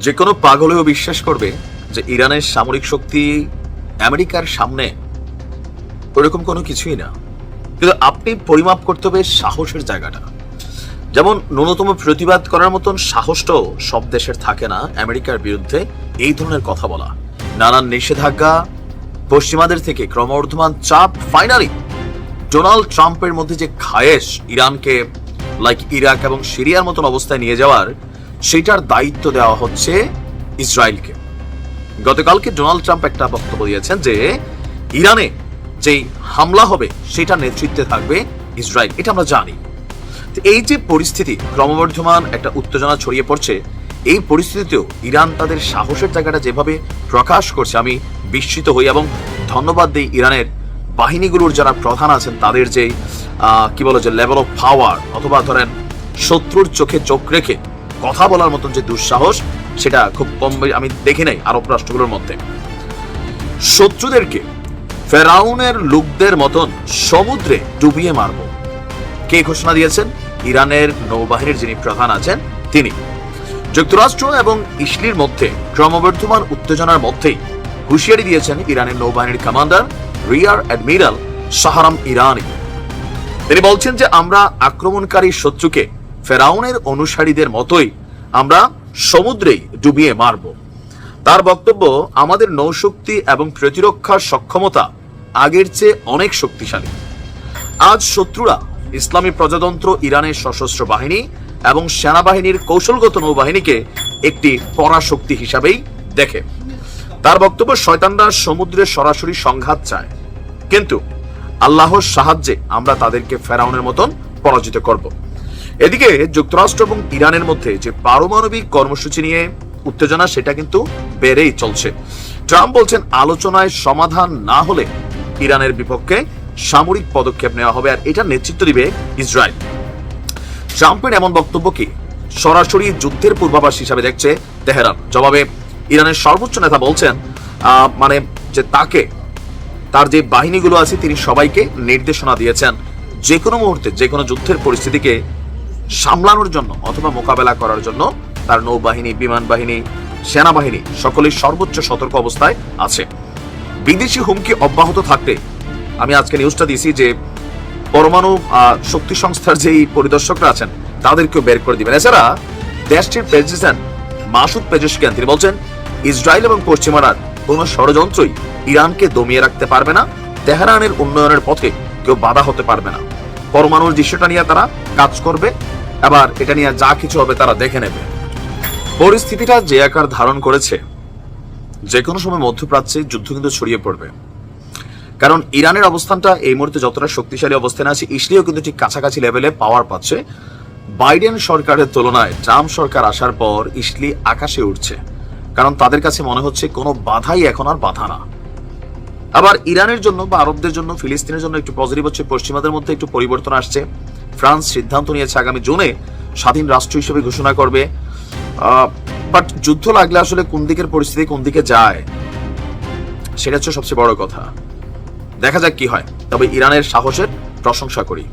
যে কোনো পাগলেও বিশ্বাস করবে যে ইরানের সামরিক শক্তি আমেরিকার সামনে ওরকম কোনো কিছুই না। কিন্তু আপনি পরিমাপ করতে হবে সাহসের জায়গাটা। যেমন ন্যূনতম প্রতিবাদ করার মতন সাহসটাও সব দেশের থাকে না আমেরিকার বিরুদ্ধে এই ধরনের কথা বলা। নানান নিষেধাজ্ঞা, পশ্চিমাদের থেকে ক্রমবর্ধমান চাপ ফাইনালি ডোনাল্ড ট্রাম্পের মধ্যে যে খায়েশ ইরানকে লাইক ইরাক এবং সিরিয়ার মতন অবস্থায় নিয়ে যাওয়ার সেটার দায়িত্ব দেওয়া হচ্ছে ইসরায়েলকে। গতকালকে ডোনাল্ড ট্রাম্প একটা বক্তব্য দিয়েছেন যে, ইরানে যেই হামলা হবে, সেটা নেতৃত্বে থাকবে ইসরায়েল। এটা আমরা জানি। এই যে পরিস্থিতি, ক্রমবর্ধমান একটা উত্তেজনা ছড়িয়ে পড়ছে, এই পরিস্থিতিতেও ইরান তাদের সাহসের জায়গাটা যেভাবে প্রকাশ করছে, আমি বিস্মিত হই এবং ধন্যবাদ দিই ইরানের বাহিনীগুলোর যারা প্রধান আছেন, তাদের যে কি বলো যে লেভেল অফ পাওয়ার অথবা ধরেন শত্রুর চোখে চোখ রেখে কথা বলার মতন যে দুঃসাহস, সেটা খুব কম আমি দেখি নাই আরব রাষ্ট্রগুলোর মধ্যে। শত্রুদেরকে ফেরাউনের লোকদের মতন সমুদ্রে ডুবিয়ে মারব। কে ঘোষণা দিয়েছেন? ইরানের নৌবাহিনীর যিনি প্রধান আছেন, তিনি। যুক্তরাষ্ট্র এবং ইসলির মধ্যে ক্রমবর্ধমান উত্তেজনার মধ্যেই হুঁশিয়ারি দিয়েছেন ইরানের নৌবাহিনীর commander, rear admiral Shahram Irani. তিনি বলছেন যে আমরা আক্রমণকারী শত্রুকে ফেরাউনের অনুসারীদের মতোই আমরা সমুদ্রেই ডুবিয়ে মারব। তার বক্তব্য, আমাদের নৌশক্তি এবং প্রতিরক্ষার সক্ষমতা আগের চেয়ে অনেক শক্তিশালী। আজ শত্রুরা ইসলামী প্রজাতন্ত্র ইরানের সশস্ত্র বাহিনী এবং সেনাবাহিনীর কৌশলগত নৌবাহিনীকে একটি পরাশক্তি হিসাবেই দেখে। তার বক্তব্য শয়তানরা সমুদ্রে সরাসরি সংঘাত চায়। কিন্তু আল্লাহর সাহায্যে আমরা তাদেরকে ফেরাউনের মতন পরাজিত করব। এদিকে যুক্তরাষ্ট্র এবং ইরানের মধ্যে যে পারমাণবিক কর্মসূচি নিয়ে উত্তেজনা, সেটা কিন্তু বেড়েই চলছে। ট্রাম্প বলছেন আলোচনায় সমাধান না হলে ইরানের বিপক্ষে সামরিক পদক্ষেপ নেওয়া হবে, আর এটা নেতৃত্ব দিবে ইসরায়েল। ট্রাম্পের এমন বক্তব্য কি? সরাসরি যুদ্ধের পূর্বাভাস হিসাবে দেখছে তেহরান। জবাবে, ইরানের সর্বোচ্চ নেতা বলছেন মানে যে তাকে, তার যে বাহিনীগুলো আছে, তিনি সবাইকে নির্দেশনা দিয়েছেন। যে কোনো মুহূর্তে যে কোনো যুদ্ধের পরিস্থিতিকে সামলানোর জন্য অথবা মোকাবেলা করার জন্য তার নৌবাহিনী বিমান বাহিনী সেনাবাহিনী সকলেই সর্বোচ্চ সতর্ক অবস্থায় আছে। বিদেশি হুমকি অব্যাহত থাকতে আমি আজকে নিউজটা দিয়েছি যে পরমাণু শক্তি সংস্থার যেই পরিদর্শকরা আছেন, তাদেরকেও বের করে দিবেন। এছাড়া দেশটির প্রেসিডেন্ট মাসুদ পেজেশকিয়ান, তিনি বলছেন, ইসরায়েল এবং পশ্চিমারা কোনো ষড়যন্ত্রই ইরানকে দমিয়ে রাখতে পারবে না। তেহরানের উন্নয়নের পথে কেউ বাধা হতে পারবে না। পরমাণুর দৃশ্যটা নিয়ে তারা কাজ করবে। আবার এটা নিয়ে যা কিছু হবে তারা দেখে নেবে। পরিস্থিতিটা যে আকার ধারণ করেছে, যে কোনো সময় মধ্যপ্রাচ্যে যুদ্ধ কিন্তু ছড়িয়ে পড়বে। কারণ ইরানের অবস্থানটা এই মুহূর্তে যতটা শক্তিশালী অবস্থানে আছে, ইসলিও কিন্তু ঠিক কাছাকাছি লেভেলে পাওয়ার পাচ্ছে। বাইডেন সরকারের তুলনায় ট্রাম্প সরকার আসার পর ইসলি আকাশে উঠছে কারণ তাদের কাছে মনে হচ্ছে কোনো বাধাই এখন আর বাধা না। আবার ইরানের জন্য বা আরবদের জন্য, ফিলিস্তিনের জন্য একটু পজিটিভ হচ্ছে, পশ্চিমাদের মধ্যে একটু পরিবর্তন আসছে। ফ্রান্স সিদ্ধান্ত নিয়েছে আগামী জুনে স্বাধীন রাষ্ট্র হিসেবে ঘোষণা করবে। বাট যুদ্ধ লাগলে আসলে কোন দিকের পরিস্থিতি কোন দিকে যায়, সেটা হচ্ছে সবচেয়ে বড় কথা। দেখা যাক কি হয়, তবে ইরানের সাহসের প্রশংসা করি।